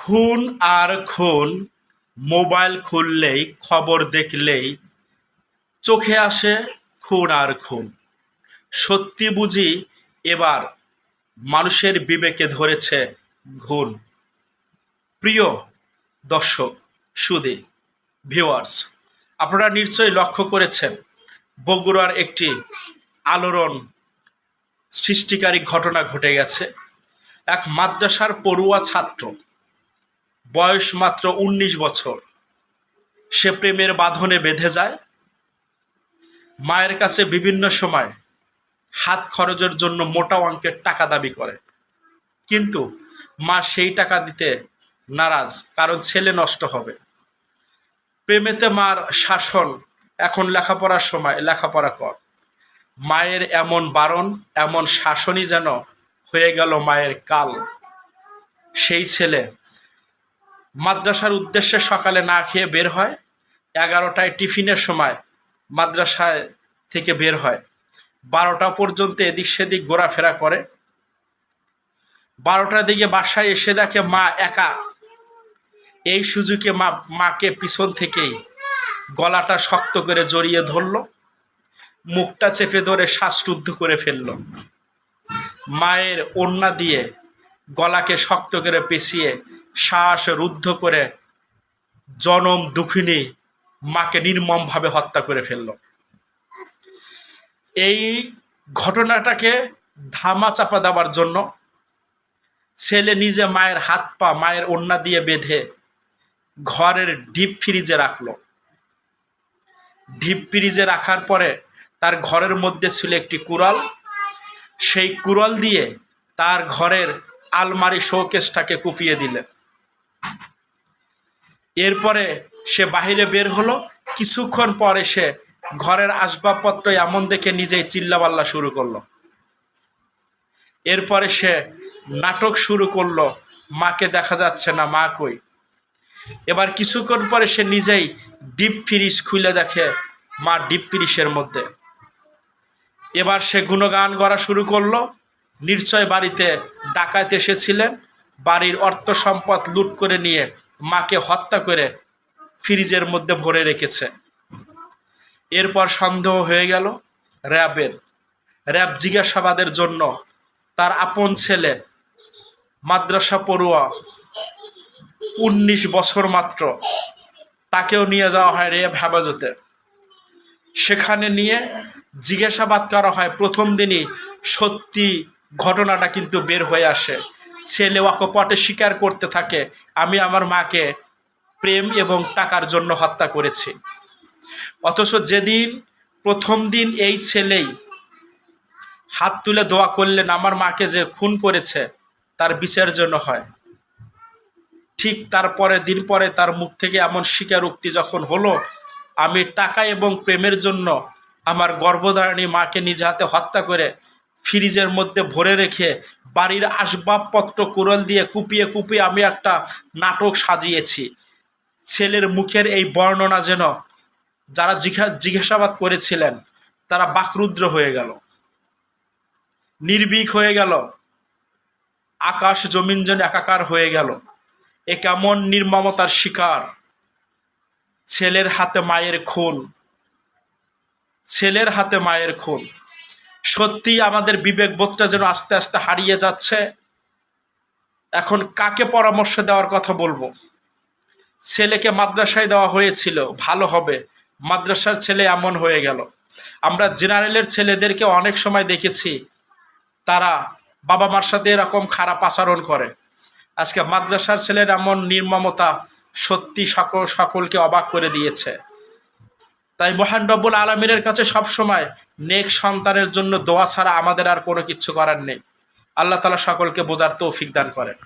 খুন আর খুন, মোবাইল খুললেই, খবর দেখলেই চোখে আসে খুন আর খুন। সত্যি বুঝি এবার মানুষের বিবেকে ধরেছে ঘুণ। প্রিয় দর্শক, সুদী ভিওয়ার্স আপনারা নিশ্চয়ই লক্ষ্য করেছেন, বগুড়ার একটি আলোড়ন সৃষ্টিকারী ঘটনা ঘটে গেছে। এক মাদ্রাসার পড়ুয়া ছাত্র বয়স মাত্র উনিশ বছর। সে প্রেমের বাঁধনে বেঁধে যায়। মায়ের কাছে বিভিন্ন সময় হাত খরচের জন্য মোটা অঙ্কের টাকা দাবি করে। কিন্তু মা সেই টাকা দিতে নারাজ, কারণ ছেলে নষ্ট হবে। প্রেমেতে মার শাসন এখন লেখাপড়ার সময় লেখাপড়া কর। মায়ের এমন বারণ, এমন শাসনই যেন হয়ে গেল মায়ের কাল। সেই ছেলে মাদ্রাসার উদ্দেশ্যে সকালে না খেয়ে বের হয়, এগারোটায় টিফিনের সময় মাদ্রাসায় থেকে বের হয়। বারোটা পর্যন্ত এদিক সেদিক ঘোরাফেরা করে। বারোটার দিকে বাসায় এসে দেখে মা একা। এই সুযোগে মা, মাকে পিছন থেকেই গলাটা শক্ত করে জড়িয়ে ধরল, মুখটা চেপে ধরে শ্বাসরুদ্ধ করে ফেলল। মায়ের ওন্না দিয়ে গলাকে শক্ত করে পেঁচিয়ে শ্বাস রুদ্ধ করে জনম দুঃখিনী মাকে নির্মমভাবে হত্যা করে ফেলল। এই ঘটনাটাকে ধামা চাপা দেওয়ার জন্য ছেলে নিজে মায়ের হাত পা, মায়ের ওন্না দিয়ে বেঁধে ঘরের ডিপ ফ্রিজে রাখল। ডিপ ফ্রিজে রাখার পরে তার ঘরের মধ্যে ছিল একটি কুড়াল। সেই কুড়াল দিয়ে তার ঘরের আলমারি শোকেসটাকে কুপিয়ে দিলেন। এরপরে সে বাহিরে বের হলো। কিছুক্ষণ পরে সে ঘরের আসবাবপত্র এমন দেখে নিজেই চিল্লাপাল্লা শুরু করল। এরপরে সে নাটক শুরু করল, মাকে দেখা যাচ্ছে না, মা কই? এবার কিছুক্ষণ পরে সে নিজেই ডিপ ফ্রিজ খুলে দেখে, মা ডিপ ফ্রিজের মধ্যে। এবার সে গুণগান করা শুরু করল। নিশ্চয় বাড়িতে ডাকাত এসেছিলেন। বাড়ির অর্থ সম্পদ লুট করে নিয়ে মাকে হত্যা করে ফ্রিজের মধ্যে ভরে রেখেছে। এরপর সন্দেহ হয়ে গেল র্যাবের। র্যাব জিজ্ঞাসাবাদের জন্য তার আপন ছেলে, মাদ্রাসা পড়ুয়া, উনিশ বছর মাত্র, তাকেও নিয়ে যাওয়া হয় র্যাব হেফাজতে। সেখানে নিয়ে জিজ্ঞাসাবাদ করা হয়, প্রথম দিনই সত্যি ঘটনাটা কিন্তু বের হয়ে আসে। ছেলে অকপটে স্বীকার করতে থাকে। আমি আমার মাকে প্রেম এবং টাকার জন্য হত্যা করেছি। অথচ যেদিন, প্রথম দিন এই ছেলেই হাত তুলে দোয়া করলেন, আমার মাকে যে খুন করেছে, তার বিচার জন্য হয়। ঠিক তারপরে দিন পরে তার মুখ থেকে এমন স্বীকারোক্তি যখন হলো, আমি টাকা এবং প্রেমের জন্য আমার গর্ভধারণী মাকে নিজ হাতে হত্যা করে ফ্রিজের মধ্যে ভরে রেখে বাড়ির আসবাবপত্র কুড়াল দিয়ে কুপিয়ে কুপিয়ে আমি একটা নাটক সাজিয়েছি। ছেলের মুখের এই বর্ণনা যেন যারা জিজ্ঞা জিজ্ঞাসাবাদ করেছিলেন, তারা বাকরুদ্র হয়ে গেল। নির্ভীক হয়ে গেল। আকাশ জমিন যেন একাকার হয়ে গেল। এ কেমন নির্মমতার শিকার। ছেলের হাতে মায়ের খুন ছেলের হাতে মায়ের খুন সত্যি আমাদের বিবেকবোধটা যেন আস্তে আস্তে হারিয়ে যাচ্ছে। এখন কাকে পরামর্শ দেওয়ার কথা বলব? ছেলেকে মাদ্রাসায় দেওয়া হয়েছিল, ভালো হবে। মাদ্রাসার ছেলে এমন হয়ে গেল। আমরা জেনারেলের ছেলেদেরকে অনেক সময় দেখেছি, তারা বাবা মার সাথে এরকম খারাপ আচরণ করে। আজকে মাদ্রাসার ছেলের এমন নির্মমতা সত্যি সকল, সকলকে অবাক করে দিয়েছে। তাই মহান রব্বুল আলমিনের কাছে সবসময় নেক সন্তানের জন্য দোয়া ছাড়া আমাদের আর কোনো কিছু করার নেই। আল্লাহ তালা সকলকে বোঝার তৌফিক দান করেন।